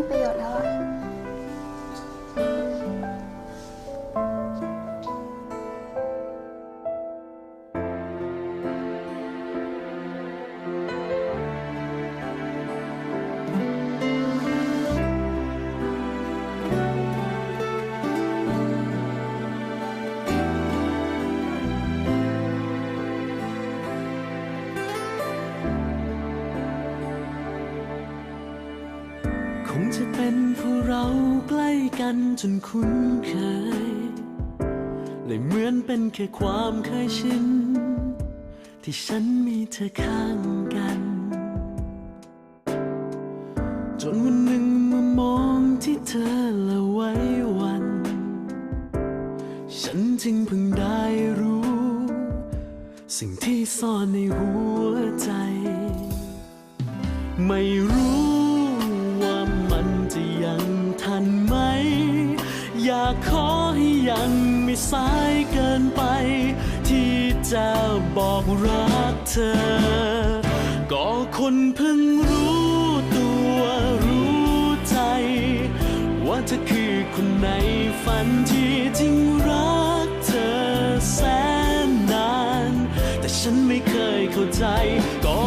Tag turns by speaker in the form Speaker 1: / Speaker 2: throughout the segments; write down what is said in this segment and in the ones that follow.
Speaker 1: มีประโยชน์แล้วอะ
Speaker 2: คงจะเป็นเพราะเราใกล้กันจนคุ้นเคยเลยเหมือนเป็นแค่ความเคยชิน ที่ฉันมีเธอข้างกัน จนวันหนึ่งมามองที่เธอและไว้วัน ฉันจึงเพิ่งได้รู้ สิ่งที่ซ่อนในหัวใจ ไม่รู้ จะยังทันไหม อยากขอให้ยังไม่สายเกินไป ที่จะบอกรักเธอ ก็คนเพิ่งรู้ตัวรู้ใจ ว่าเธอคือคนในฝันที่จริงรักเธอแสนนาน แต่ฉันไม่เคยเข้าใจก็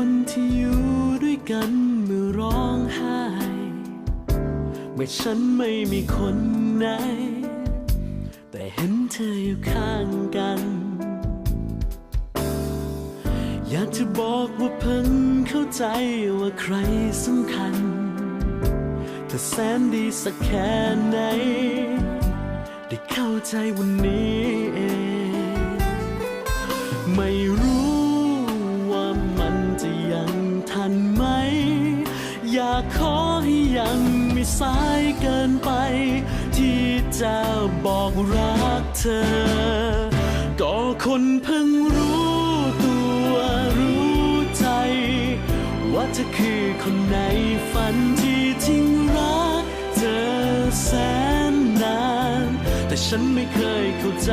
Speaker 2: คนที่อยู่ด้วยกันเมื่อร้องไห้ เมื่อฉันไม่มีคนไหน แต่เห็นเธออยู่ข้างกัน อยากจะบอกว่าเพิ่งเข้าใจว่าใครสำคัญเธอแสนดีสักแค่ไหน ได้เข้าใจวันนี้เองไม่ สายเกินไป ที่จะบอกรักเธอ ก็คนเพิ่งรู้ตัวรู้ใจ ว่าเธอคือคนในฝันที่จริงรักเธอแสนนาน แต่ฉันไม่เคยเข้าใจ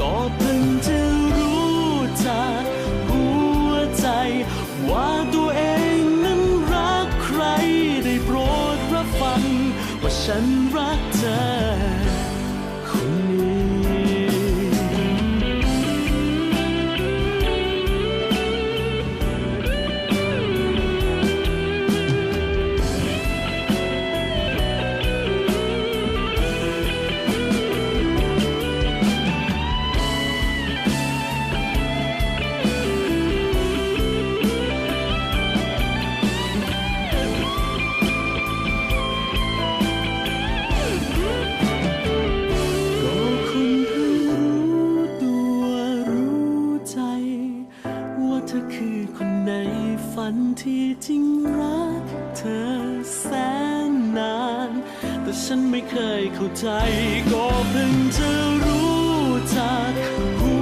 Speaker 2: ก็เพิ่งจะรู้จากหัวใจ ว่าตัวเอง ธอคือคนในฝันที่จริงรักเธอแสนนาน แต่ฉันไม่เคยเข้าใจ ก็เพิ่งจะรู้จักหัว